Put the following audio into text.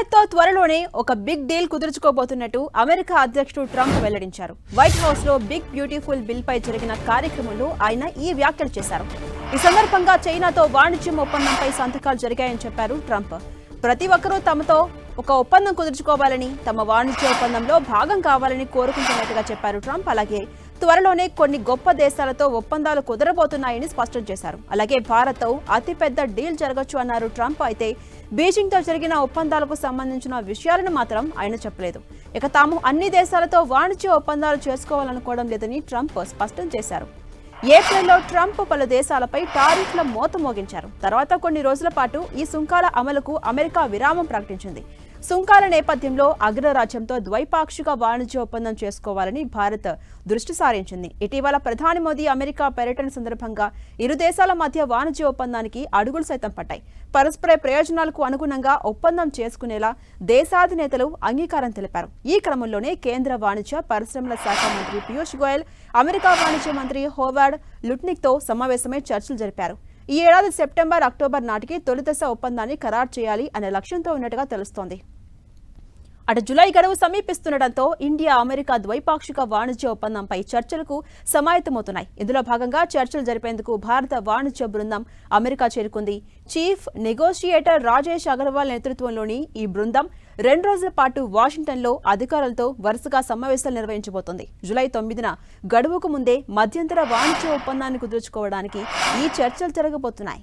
భారత్తో త్వరలోనే ఒక బిగ్ డీల్ కుదుర్చుకోబోతున్నట్టు అమెరికా అధ్యక్షుడు ట్రంప్ వెల్లడించారు. వైట్ హౌస్లో బిగ్ బ్యూటిఫుల్ బిల్ పై జరిగిన కార్యక్రమంలో ఆయన ఈ వ్యాఖ్యలు చేశారు. ఈ సందర్భంగా చైనాతో వాణిజ్యం ఒప్పందంపై సంతకాలు జరిగాయని చెప్పారు ట్రంప్. ప్రతి ఒక్కరూ తమతో ఒక ఒప్పందం కుదుర్చుకోవాలని తమ వాణిజ్య ఒప్పందంలో భాగం కావాలని కోరుకుంటున్నట్టుగా చెప్పారు ట్రంప్. అలాగే త్వరలోనే కొన్ని గొప్ప దేశాలతో ఒప్పందాలు కుదరబోతున్నాయని స్పష్టం చేశారు. అలాగే భారత్తో అతిపెద్ద డీల్ జరగచ్చు అన్నారు ట్రంప్. అయితే బీజింగ్తో జరిగిన ఒప్పందాలకు సంబంధించిన విషయాలను మాత్రం ఆయన చెప్పలేదు. ఇక తాము అన్ని దేశాలతో వాణిజ్య ఒప్పందాలు చేసుకోవాలనుకోవడం లేదని ట్రంప్ స్పష్టం చేశారు. ఏప్రిల్లో ట్రంప్ పలు దేశాలపై టారిఫ్ల మోత మోగించారు. తర్వాత కొన్ని రోజుల పాటు ఈ సుంకాల అమలుకు అమెరికా విరామం ప్రకటించింది. సుంకాల నేపథ్యంలో అగ్రరాజ్యంతో ద్వైపాక్షిక వాణిజ్య ఒప్పందం చేసుకోవాలని భారత్ దృష్టి సారించింది. ఇటీవల ప్రధాని మోదీ అమెరికా పర్యటన సందర్భంగా ఇరు దేశాల మధ్య వాణిజ్య ఒప్పందానికి అడుగులు సైతం పడ్డాయి పరస్పర ప్రయోజనాలకు అనుగుణంగా ఒప్పందం చేసుకునేలా దేశాధినేతలు అంగీకారం తెలిపారు. ఈ క్రమంలోనే కేంద్ర వాణిజ్య పరిశ్రమల శాఖ మంత్రి పీయూష్ గోయల్ అమెరికా వాణిజ్య మంత్రి హోవార్డ్ లుట్నిక్తో సమావేశమై చర్చలు జరిపారు. ఈ ఏడాది సెప్టెంబర్ అక్టోబర్ నాటికి తొలిదశ ఒప్పందాన్ని ఖరారు చేయాలి అనే లక్ష్యంతో ఉన్నట్టుగా తెలుస్తోంది. అటు జులై గడువు సమీపిస్తుండటంతో ఇండియా అమెరికా ద్వైపాక్షిక వాణిజ్య ఒప్పందంపై చర్చలకు సమాయత్తమవుతున్నాయి. ఇందులో భాగంగా చర్చలు జరిపేందుకు భారత వాణిజ్య బృందం అమెరికా చేరుకుంది. చీఫ్ నెగోషియేటర్ రాజేష్ అగర్వాల్ నేతృత్వంలోని ఈ బృందం రెండు రోజుల పాటు వాషింగ్టన్లో అధికారులతో వరుసగా సమావేశాలు నిర్వహించబోతోంది. జులై తొమ్మిదిన గడువుకు ముందే మధ్యంతర వాణిజ్య ఒప్పందాన్ని కుదుర్చుకోవడానికి ఈ చర్చలు జరగబోతున్నాయి.